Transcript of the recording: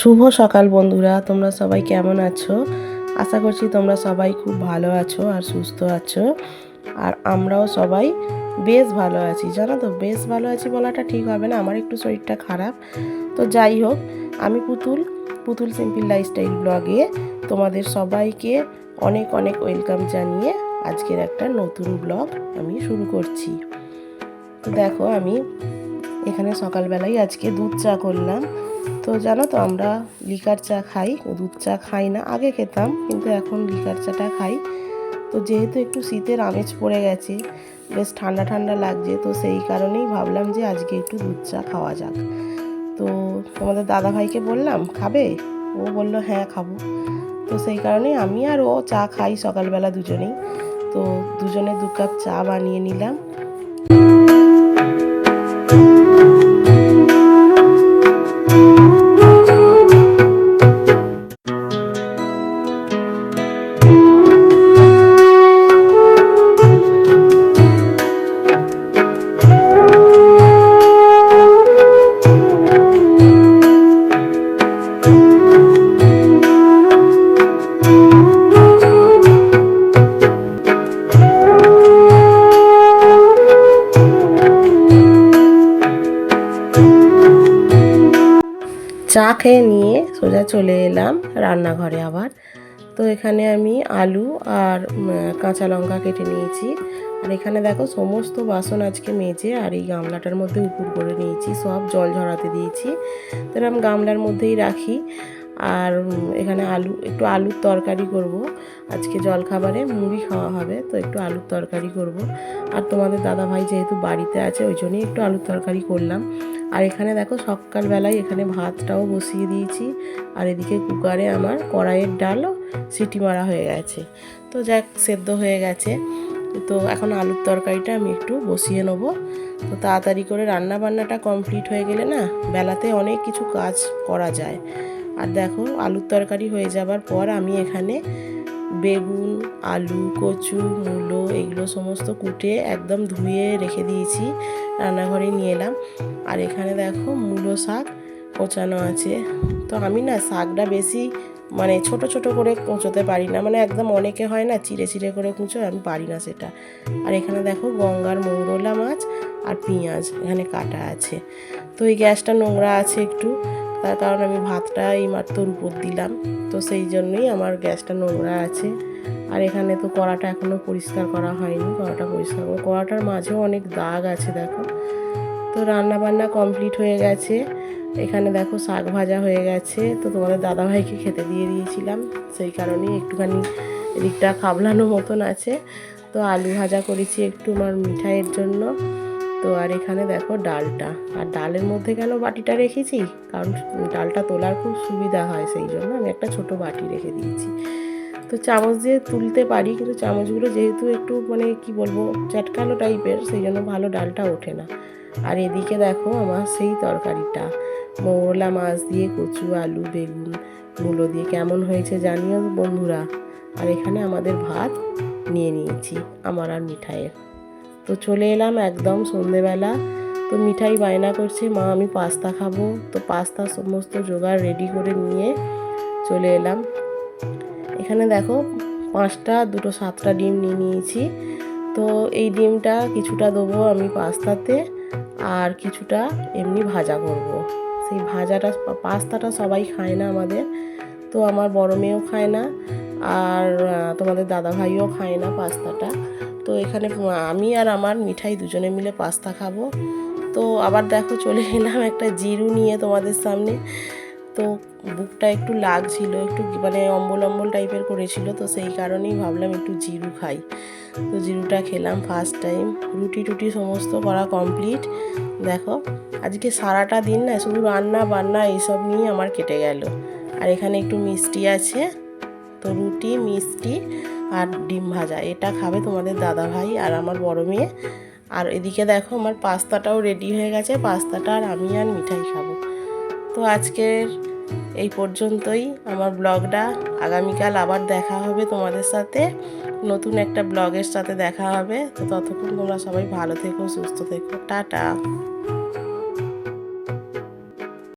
শুভ সকাল বন্ধুরা, তোমরা সবাই কেমন আছো? আশা করছি তোমরা সবাই খুব ভালো আছো আর সুস্থ আছো। আর আমরাও সবাই বেশ ভালো আছি। জানো তো, বেশ ভালো আছি বলাটা ঠিক হবে না, আমার একটু শরীরটা খারাপ। তো যাই হোক, আমি পুতুল পুতুল সিম্পল লাইফস্টাইল ব্লগে তোমাদের সবাইকে অনেক অনেক ওয়েলকাম জানিয়ে আজকের একটা নতুন ব্লগ আমি শুরু করছি। তো দেখো, আমি এখানে সকালবেলায় আজকে দুধ চা করলাম। তো জানো তো, আমরা লিকার চা খাই দুধ চা খাই না, আগে খেতাম, কিন্তু এখন লিকার চাটা খাই। তো যেহেতু একটু শীতের আমেজ পড়ে গেছে, বেশ ঠান্ডা ঠান্ডা লাগছে, তো সেই কারণেই ভাবলাম যে আজকে একটু দুধ চা খাওয়া যাক। তো তোমাদের দাদা ভাইকে বললাম, খাবে? ও বলল হ্যাঁ খাব। তো সেই কারণে আমি আর ও চা খাই সকালবেলা দুজনেই। তো দুজনে দু কাপ চা বানিয়ে নিলাম। চা খেয়ে নিয়ে সোজা চলে এলাম রান্নাঘরে আবার। তো এখানে আমি আলু আর কাঁচা লঙ্কা কেটে নিয়েছি। আর এখানে দেখো সমস্ত বাসন আজকে মেজে আর এই গামলাটার মধ্যে উপুর করে নিয়েছি। সব জল ঝরাতে দিয়েছি। তো এরকম গামলার মধ্যেই রাখি। আর এখানে আলু, একটু আলুর তরকারি করব। আজকে জলখাবারে মুড়ি খাওয়া হবে, তো একটু আলুর তরকারি করব। আর তোমাদের দাদা ভাই যেহেতু বাড়িতে আছে, ওই জন্যই একটু আলুর তরকারি করলাম। আর এখানে দেখো সকালবেলায় এখানে ভাতটাও বসিয়ে দিয়েছি। আর এদিকে কুকারে আমার কড়াইয়ের ডালও সিটি মারা হয়ে গেছে। তো যাক, সেদ্ধ হয়ে গেছে। তো এখন আলুর তরকারিটা আমি একটু বসিয়ে নেব। তো তাড়াতাড়ি করে রান্না বান্নাটা কমপ্লিট হয়ে গেলে না, বেলাতে অনেক কিছু কাজ করা যায়। আর দেখো, আলুর তরকারি হয়ে যাবার পর আমি এখানে বেগুন, আলু, কচু, মূলো এগুলো সমস্ত কুটে একদম ধুয়ে রেখে দিয়েছি, রান্নাঘরে নিয়ে এলাম। আর এখানে দেখো মূলো শাক কোচানো আছে। তো আমি না শাকটা বেশি মানে ছোট ছোট করে কোঁচোতে পারি না মানে একদম অনেকে হয় না চিড়ে চিড়ে করে কুঁচো আমি পারি না সেটা। আর এখানে দেখো গঙ্গার মৌরলা মাছ আর পেঁয়াজ এখানে কাটা আছে। তো এই গ্যাসটা নোংরা আছে একটু তার কারণ আমি ভাতটা এই মাত্র উপর দিলাম। তো সেই জন্যই আমার গ্যাসটা নোংরা আছে। আর এখানে তো কড়াটা এখনও পরিষ্কার করা হয়নি, কড়াটা পরিষ্কার করব। কড়াটার মাঝেও অনেক দাগ আছে, দেখো। তো রান্না বান্না কমপ্লিট হয়ে গেছে। এখানে দেখো শাক ভাজা হয়ে গেছে। তো তোমাদের দাদাভাইকে খেতে দিয়ে দিয়েছিলাম। সেই কারণেই একটুখানি এদিকটা খাবলানো মতন আছে। তো আলু ভাজা করেছি একটু আমার মিঠাইয়ের জন্য। তো আর এখানে দেখো ডালটা। আর ডালের মধ্যে কেন বাটিটা রেখেছি? কারণ ডালটা তোলার খুব সুবিধা হয় সেই জন্য আমি একটা ছোট বাটি রেখে দিয়েছি। তো চামচ দিয়ে তুলতে পারি, কিন্তু চামচগুলো যেহেতু একটু মানে কি বলব চ্যাটকালো টাইপের, সেই জন্য ভালো ডালটা ওঠে না। আর এদিকে দেখো আমার সেই তরকারিটা। মৌরলা মাছ দিয়ে কচু, আলু, বেগুন, মূলো দিয়ে কেমন হয়েছে জানিও বন্ধুরা। আর এখানে আমাদের ভাত নিয়ে নিয়েছি, আমার আর মিঠাইয়ের। তো চলে এলাম একদম সন্ধেবেলা। তো মিঠাই বায়না করছে, মা আমি পাস্তা খাব। তো পাস্তা সমস্ত জোগাড় রেডি করে নিয়ে চলে এলাম। এখানে দেখো পাঁচটা, দুটো, সাতটা ডিম নিয়ে নিয়েছি। তো এই ডিমটা কিছুটা দেবো আমি পাস্তাতে আর কিছুটা এমনি ভাজা করব। সেই ভাজাটা, পাস্তাটা সবাই খায় না আমাদের। তো আমার বড় মেয়েও খায় না আর তোমাদের দাদা ভাইও খায় না পাস্তাটা। তো এখানে আমি আর আমার মিঠাই দুজনে মিলে পাস্তা খাব। তো আবার দেখো চলে এলাম একটা জিরু নিয়ে তোমাদের সামনে। তো বুকটা একটু লাগছিল, একটু মানে অম্বল অম্বল টাইপের করেছিল, তো সেই কারণেই ভাবলাম একটু জিরু খাই। তো জিরুটা খেলাম ফার্স্ট টাইম রুটি টুটি সমস্ত করা কমপ্লিট দেখো, আজকে সারাটা দিন না শুধু রান্না বান্না এইসব নিয়ে আমার কেটে গেল। আর এখানে একটু মিষ্টি আছে। তো রুটি, মিষ্টি আর ডিম ভাজা। এটা খাবে তোমাদের দাদা ভাই আর আমার বড় মেয়ে। আর এদিকে দেখো আমার পাস্তাটাও রেডি হয়ে গেছে। পাস্তাটা আর আমি আর মিঠাই খাব। তো আজকের এই পর্যন্তই আমার ব্লগটা। আগামীকাল আবার দেখা হবে তোমাদের সাথে। নতুন একটা ব্লগের সাথে দেখা হবে। তো ততক্ষণ তোমরা সবাই ভালো থেকো, সুস্থ থেকো। টাটা।